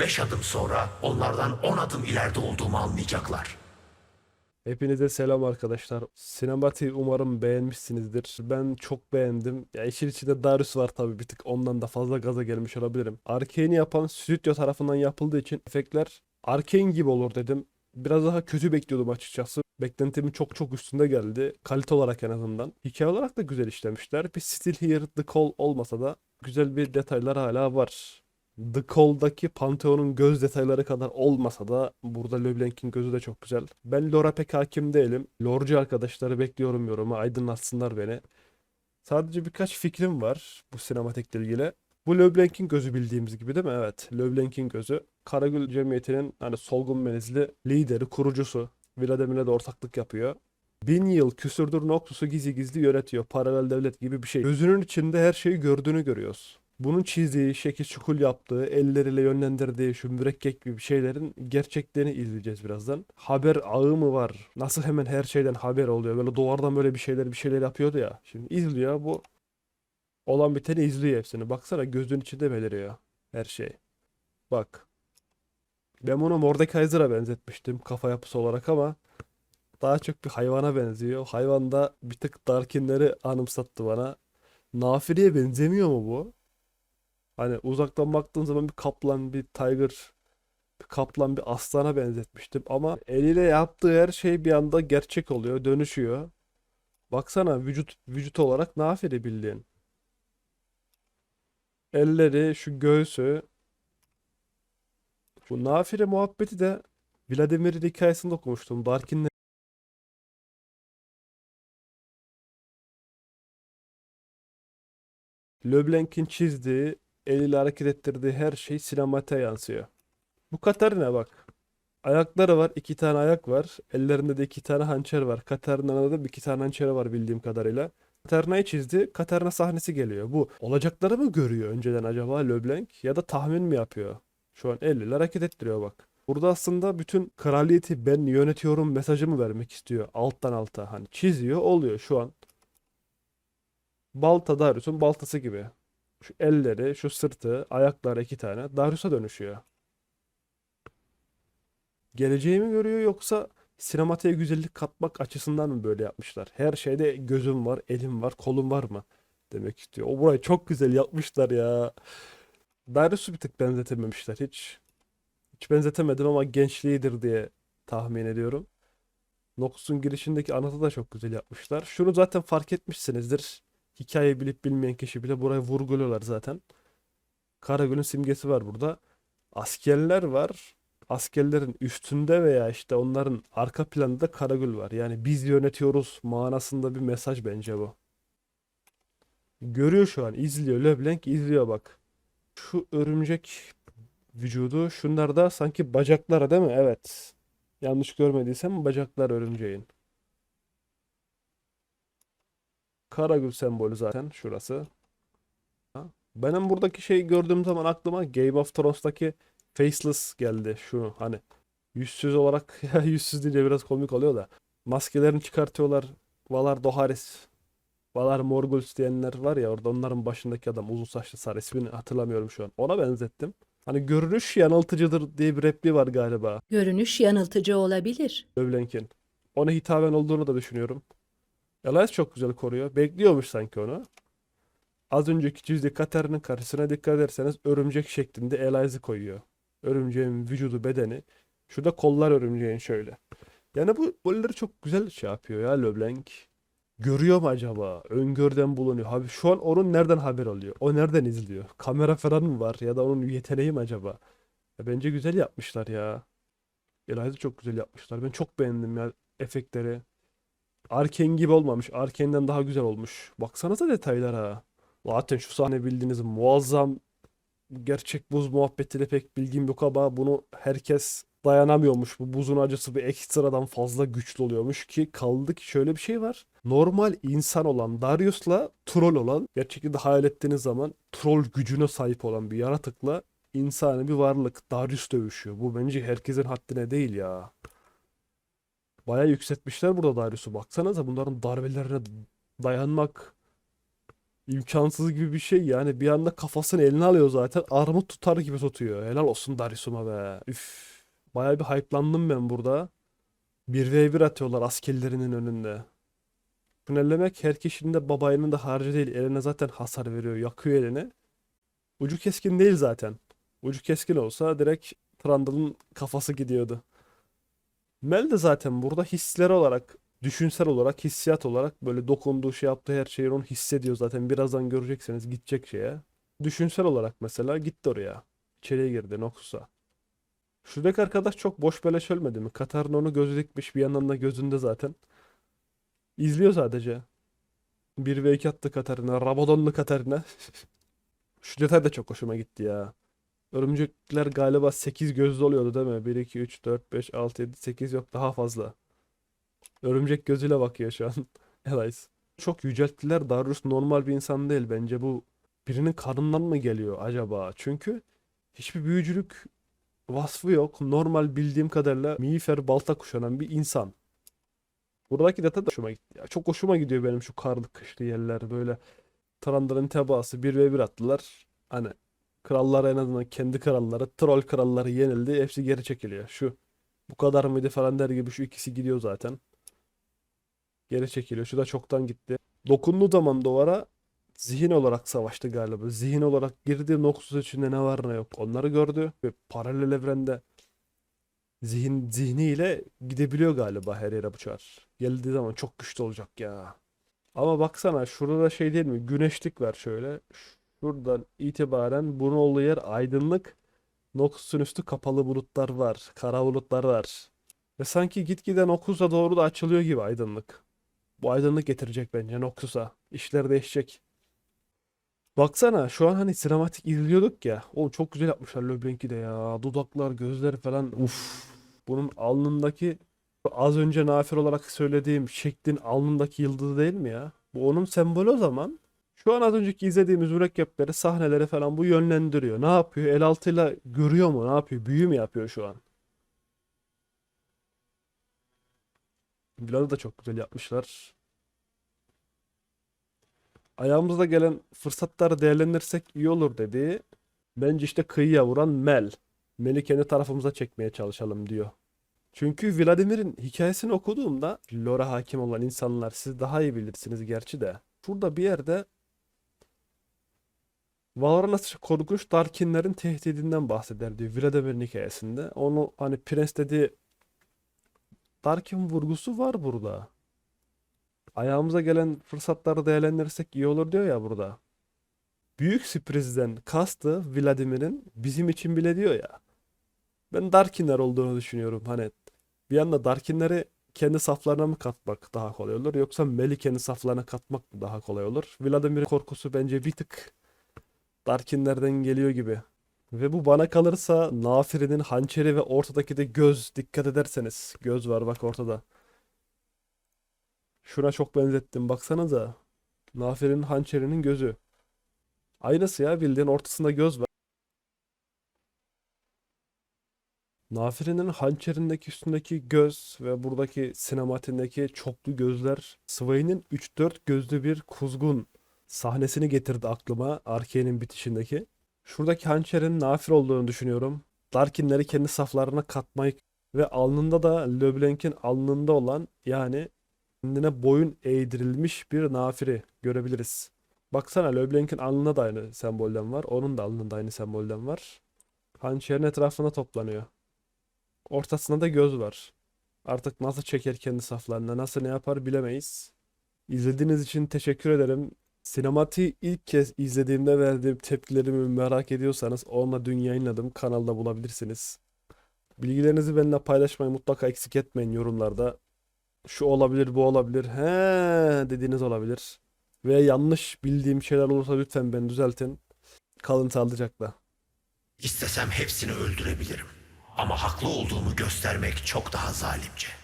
Beş adım sonra onlardan on adım ileride olduğumu anlayacaklar. Hepinize selam arkadaşlar. Sinematiği umarım beğenmişsinizdir. Ben çok beğendim. Ya işin içinde Darius var tabii bir tık ondan da fazla gaza gelmiş olabilirim. Arkane'i yapan stüdyo tarafından yapıldığı için efektler Arkane gibi olur dedim. Biraz daha kötü bekliyordum açıkçası. Beklentimin çok çok üstünde geldi. Kalite olarak en azından. Hikaye olarak da güzel işlemişler. Bir Still Here The Call olmasa da güzel bir detaylar hala var. The Call'daki Pantheon'un göz detayları kadar olmasa da burada LeBlanc'in gözü de çok güzel. Ben lore'a pek hakim değilim. Lore'cu arkadaşları bekliyorum yoruma aydınlatsınlar beni. Sadece birkaç fikrim var bu sinematikle ilgili. Bu LeBlanc'in gözü bildiğimiz gibi değil mi? Evet. LeBlanc'in gözü. Karagül Cemiyeti'nin hani solgun menizli lideri, kurucusu. Vladimir'le de ortaklık yapıyor. Bin yıl küsürdür Noxus'u gizli gizli yönetiyor. Paralel devlet gibi bir şey. Gözünün içinde her şeyi gördüğünü görüyoruz. Bunun çizdiği, şekil şukul yaptığı, elleriyle yönlendirdiği şu mürekkep gibi şeylerin gerçeklerini izleyeceğiz birazdan. Haber ağı mı var? Nasıl hemen her şeyden haber oluyor? Böyle duvardan böyle bir şeyler bir şeyler yapıyordu ya. Şimdi izliyor bu. Olan biteni izliyor hepsini. Baksana gözünün içinde beliriyor her şey. Bak. Ben bunu Mordekaiser'a benzetmiştim kafa yapısı olarak ama daha çok bir hayvana benziyor. Hayvan da bir tık Darkinleri anımsattı bana. Nafiri'ye benzemiyor mu bu? Hani uzaktan baktığın zaman bir kaplan, bir tiger, bir kaplan, bir aslana benzetmiştim. Ama eliyle yaptığı her şey bir anda gerçek oluyor, dönüşüyor. Baksana vücut vücut olarak Nafiri bildiğin. Elleri, şu göğsü. Bu Nafire muhabbeti de Vladimir'in hikayesinde okumuştum. Darkin'le Leblanc'in çizdiği, eliyle hareket ettirdiği her şey sinematiğe yansıyor. Bu Katarina bak. Ayakları var, iki tane ayak var. Ellerinde de iki tane hançer var. Katarina'da da bir iki tane hançeri var bildiğim kadarıyla. Katerina'yı çizdi. Katarina sahnesi geliyor. Bu olacakları mı görüyor önceden acaba Leblanc ya da tahmin mi yapıyor? Şu an eliyle hareket ettiriyor bak. Burada aslında bütün kraliyeti ben yönetiyorum mesajımı vermek istiyor alttan alta. Hani çiziyor oluyor şu an. Balta Darius'un baltası gibi. Şu elleri, şu sırtı, ayakları iki tane Darius'a dönüşüyor. Geleceği mi görüyor yoksa sinematiğe güzellik katmak açısından mı böyle yapmışlar? Her şeyde gözüm var, elim var, kolum var mı? Demek istiyor. O burayı çok güzel yapmışlar ya. Darius'u bir tık benzetememişler hiç. Hiç benzetemedim ama gençliğidir diye tahmin ediyorum. Noxus'un girişindeki anıtı da çok güzel yapmışlar. Şunu zaten fark etmişsinizdir. Hikayeyi bilip bilmeyen kişi bile burayı vurguluyorlar zaten. Karagül'ün simgesi var burada. Askerler var. Askerlerin üstünde veya işte onların arka planında Karagül var. Yani biz yönetiyoruz manasında bir mesaj bence bu. Görüyor şu an, izliyor. LeBlanc izliyor bak. Şu örümcek vücudu, şunlar da sanki bacakları değil mi? Evet. Yanlış görmediysem bacaklar örümceğin. Karagül sembolü zaten şurası. Benim buradaki şey gördüğüm zaman aklıma Game of Thrones'taki Faceless geldi. Şu hani yüzsüz olarak ya yüzsüz deyince biraz komik oluyor da. Maskelerini çıkartıyorlar. Valar Doharis. Valar Morghuls diyenler var ya orada onların başındaki adam uzun saçlı sarı ismini hatırlamıyorum şu an. Ona benzettim. Hani görünüş yanıltıcıdır diye bir repliği var galiba Görünüş yanıltıcı olabilir. Leblanc'in. Ona hitaben olduğunu da düşünüyorum. Elias çok güzel koruyor. Bekliyormuş sanki onu. Az önceki çizdiği Katerina'nın karşısına dikkat ederseniz örümcek şeklinde Elias'ı koyuyor. Örümceğin vücudu bedeni. Şurada kollar örümceğin şöyle. Yani bu bolleri çok güzel şey yapıyor ya Leblanc. Görüyor mu acaba? Öngörden bulunuyor. Abi şu an onun nereden haber alıyor? O nereden izliyor? Kamera falan mı var? Ya da onun yeteneği mi acaba? Ya bence güzel yapmışlar ya. Elias'ı çok güzel yapmışlar. Ben çok beğendim ya efektleri. Arkane gibi olmamış. Arkane'den daha güzel olmuş. Baksanıza detaylara. Zaten şu sahne bildiğiniz muazzam gerçek buz muhabbetiyle pek bilgim yok ama bunu herkes dayanamıyormuş. Bu buzun acısı bir ekstradan fazla güçlü oluyormuş ki kaldı ki şöyle bir şey var. Normal insan olan Darius'la troll olan gerçekten de hayal ettiğiniz zaman troll gücüne sahip olan bir yaratıkla insani bir varlık Darius dövüşüyor. Bu bence herkesin haddine değil ya. Bayağı yükseltmişler burada Darius'u. Baksanıza bunların darbelerine dayanmak İmkansız gibi bir şey yani bir anda kafasını eline alıyor zaten armut tutar gibi tutuyor. Helal olsun Darius'uma be. Üf. Bayağı bir hype'landım ben burada. 1v1 atıyorlar askerlerinin önünde. Tünellemek her kişinin de babayının da harcı değil. Eline zaten hasar veriyor. Yakıyor elini. Ucu keskin değil zaten. Ucu keskin olsa direkt Trundle'ın kafası gidiyordu. Mel de zaten burada hisleri olarak, düşünsel olarak, hissiyat olarak böyle dokunduğu şey yaptığı her şeyi onu hissediyor zaten. Birazdan göreceksiniz gidecek şeye. Düşünsel olarak mesela gitti oraya. İçeriye girdi Noxus'a. Şuradaki arkadaş çok boş beleş ölmedi mi? Katar'ın onu gözü dikmiş bir yandan da gözünde zaten. İzliyor sadece. 1 ve 2 attı Katarina. Rabadonlu Katarina. Şu detay da çok hoşuma gitti ya. Örümcekler galiba 8 gözlü oluyordu değil mi? 1, 2, 3, 4, 5, 6, 7, 8 yok daha fazla. Örümcek gözüyle bakıyor şu an. Elias. Çok yücelttiler. Darius normal bir insan değil. Bence bu birinin karnından mı geliyor acaba? Çünkü hiçbir büyücülük vasfı yok. Normal bildiğim kadarıyla miğfer balta kuşanan bir insan. Buradaki detay da hoşuma gitti. Ya. Çok hoşuma gidiyor benim şu karlı kışlı yerler böyle. Trandır'ın tebaası 1 ve 1 attılar. Hani krallar en azından kendi kralları, troll kralları yenildi. Hepsi geri çekiliyor. Şu bu kadar mıydı falan der gibi şu ikisi gidiyor zaten. Geri çekiliyor. Şu da çoktan gitti. Dokunduğu zaman duvara zihin olarak savaştı galiba. Zihin olarak girdi. Noxus içinde ne var ne yok. Onları gördü. Ve paralel evrende zihin zihniyle gidebiliyor galiba her yere bu çar. Geldiği zaman çok güçlü olacak ya. Ama baksana şurada da şey değil mi? Güneşlik var şöyle. Şuradan itibaren bunun yer aydınlık. Noxus'un üstü kapalı bulutlar var. Kara bulutlar var. Ve sanki gitgide Noxus'a doğru da açılıyor gibi aydınlık. Bu aydınlık getirecek bence Noxus'a. İşler değişecek. Baksana şu an hani sinematik izliyorduk ya. Oğlum çok güzel yapmışlar LeBlanc'i de ya. Dudaklar, gözler falan. Uf. Bunun alnındaki az önce Nafir olarak söylediğim şeklin alnındaki yıldızı değil mi ya? Bu onun sembolü o zaman. Şu an az önceki izlediğimiz mürekkepleri, sahneleri falan bu yönlendiriyor. Ne yapıyor? El altıyla görüyor mu? Ne yapıyor? Büyü mü yapıyor şu an? Vlad'ı da çok güzel yapmışlar. Ayağımıza gelen fırsatları değerlendirirsek iyi olur dedi. Bence işte kıyıya vuran Mel. Mel'i kendi tarafımıza çekmeye çalışalım diyor. Çünkü Vladimir'in hikayesini okuduğumda lore'a hakim olan insanlar siz daha iyi bilirsiniz gerçi de. Şurada bir yerde Valorant korkunç Darkinlerin tehdidinden bahseder diyor Vladimir'in hikayesinde. Onu hani prens dediği Darkin vurgusu var burada. Ayağımıza gelen fırsatları değerlendirirsek iyi olur diyor ya burada. Büyük sürprizden kastı Vladimir'in bizim için bile diyor ya. Ben Darkinler olduğunu düşünüyorum. Hani bir anda Darkinleri kendi saflarına mı katmak daha kolay olur yoksa Mel'i kendi saflarına katmak mı daha kolay olur? Vladimir'in korkusu bence bir tık Darkinlerden geliyor gibi. Ve bu bana kalırsa Nafiri'nin hançeri ve ortadaki de göz dikkat ederseniz. Göz var bak ortada. Şuna çok benzettim baksanıza. Nafiri'nin hançerinin gözü. Aynısı ya bildiğin ortasında göz var. Nafiri'nin hançerindeki üstündeki göz ve buradaki sinematindeki çoklu gözler Sway'nin 3-4 gözlü bir kuzgun sahnesini getirdi aklıma Arkane'in bitişindeki. Şuradaki hançerin Nafir olduğunu düşünüyorum. Darkinleri kendi saflarına katmayı ve alnında da LeBlanc'in alnında olan yani kendine boyun eğdirilmiş bir Nafir'i görebiliriz. Baksana LeBlanc'in alnında da aynı sembolden var. Onun da alnında aynı sembolden var. Hançerin etrafına toplanıyor. Ortasında da göz var. Artık nasıl çeker kendi saflarına, nasıl ne yapar bilemeyiz. İzlediğiniz için teşekkür ederim. Sinematiği ilk kez izlediğimde verdiğim tepkilerimi merak ediyorsanız onunla dün yayınladım. Kanalda bulabilirsiniz. Bilgilerinizi benimle paylaşmayı mutlaka eksik etmeyin yorumlarda. Şu olabilir, bu olabilir. He dediğiniz olabilir. Ve yanlış bildiğim şeyler olursa lütfen beni düzeltin. Kalın sağlıcakla. İstesem hepsini öldürebilirim. Ama haklı olduğumu göstermek çok daha zalimce.